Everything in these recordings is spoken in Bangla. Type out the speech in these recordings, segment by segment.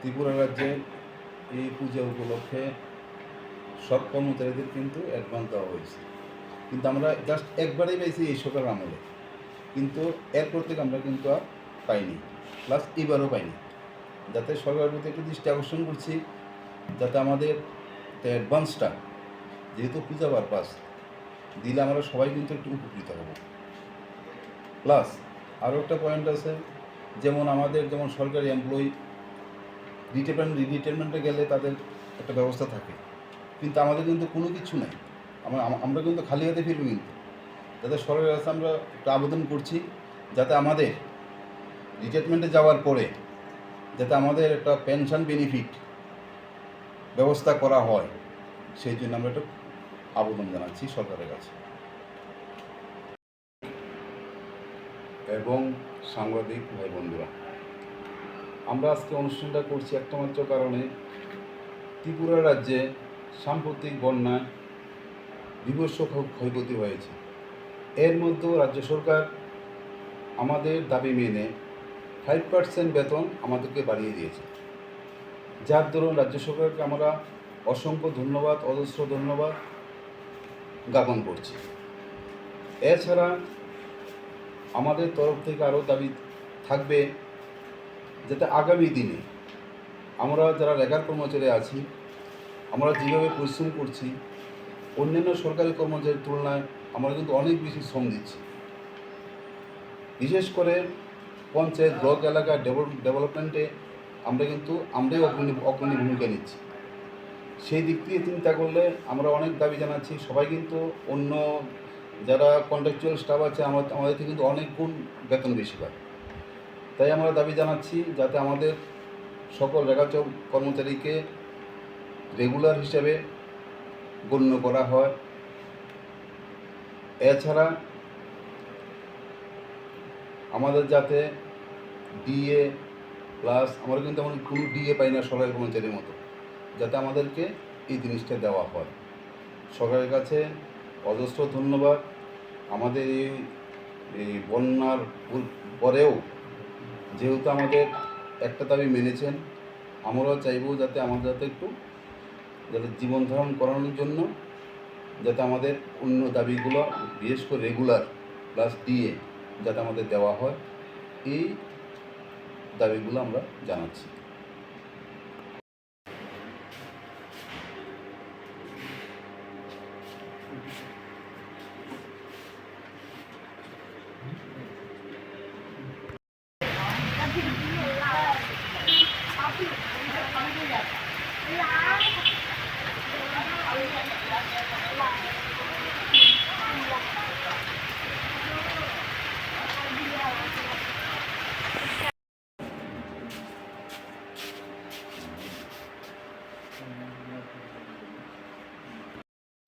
ত্রিপুরা রাজ্যে এই পূজা উপলক্ষে সব কর্মচারীদের কিন্তু অ্যাডভান্স দেওয়া হয়েছে। কিন্তু আমরা জাস্ট একবারেই পেয়েছি এই সরকার আমলে। কিন্তু এরপর থেকে আমরা কিন্তু আর পাইনি। প্লাস এবারও পাইনি। যাতে সরকারের প্রতি একটু দৃষ্টি আকর্ষণ করছি, যাতে আমাদের অ্যাডভান্সটা যেহেতু পূজা পারপাস দিলে আমরা সবাই কিন্তু একটু উপকৃত হব। প্লাস আরও একটা পয়েন্ট আছে, যেমন আমাদের যেমন সরকারি এমপ্লয়ি রিটায়ারমেন্ট রিটায়ারমেন্টে গেলে তাদের একটা ব্যবস্থা থাকে। কিন্তু আমাদের কিন্তু কোনো কিছু নেই। আমরা আমরা কিন্তু খালি হাতে ফিরবো কিন্তু। যাতে সরকারের কাছে আমরা একটা আবেদন করছি, যাতে আমাদের রিটায়ারমেন্টে যাওয়ার পরে যাতে আমাদের একটা পেনশন বেনিফিট ব্যবস্থা করা হয়, সেই জন্য আমরা একটা আবেদন জানাচ্ছি সরকারের কাছে। এবং সাংবাদিক ভাই বন্ধুরা, আমরা আজকে অনুষ্ঠানটা করছি একটা মাত্র কারণে ত্রিপুরা রাজ্যে সাম্প্রতিক বন্যায় বিভৎস ক্ষয়ক্ষতি হয়েছে। এর মধ্যেও রাজ্য সরকার আমাদের দাবি মেনে ফাইভ পার্সেন্ট বেতন আমাদেরকে বাড়িয়ে দিয়েছে। যার দরুন রাজ্য সরকারকে আমরা অসংখ্য ধন্যবাদ, অজস্র ধন্যবাদ জ্ঞাপন করছি। এছাড়া আমাদের তরফ থেকে আরও দাবি থাকবে যাতে আগামী দিনে আমরা যারা রেগার কর্মচারী আছি, আমরা যেভাবে পরিশ্রম করছি অন্যান্য সরকারি কর্মচারীর তুলনায় আমরা কিন্তু অনেক বেশি শ্রম দিচ্ছি। বিশেষ করে পঞ্চায়েত ব্লক এলাকার ডেভেলপমেন্টে আমরা কিন্তু, আমরাই অগ্রণী অগ্রণী ভূমিকা নিচ্ছি। সেই দিক দিয়ে চিন্তা করলে আমরা অনেক দাবি জানাচ্ছি, সবাই কিন্তু অন্য যারা কন্ট্রাকচুয়াল স্টাফ আছে আমাদের থেকে কিন্তু অনেক গুণ বেতন বেশি পায়। তাই আমরা দাবি জানাচ্ছি যাতে আমাদের সকল রেগাচক কর্মচারীকে রেগুলার হিসেবে গণ্য করা হয়। এছাড়া আমাদের যাতে ডিএ প্লাস আমরা কিন্তু এমন কোনো ডিএ পাই না সরকারি কর্মচারীর মতো, যাতে আমাদেরকে এই জিনিসটা দেওয়া হয়। সরকারের কাছে অজস্র ধন্যবাদ। আমাদের এই এই বন্যার পরেও যেহেতু আমাদের একটা দাবি মেনেছেন, আমরাও চাইব যাতে আমাদের যাতে একটু যাতে জীবন ধারণ করানোর জন্য যাতে আমাদের অন্য দাবিগুলো, বিশেষ করে রেগুলার প্লাস ডিএ যাতে আমাদের দেওয়া হয়, এই দাবিগুলো আমরা জানাচ্ছি।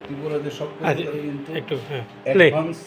ত্রিপুরাতে সব আচ্ছা, কিন্তু একটু অ্যাডভান্স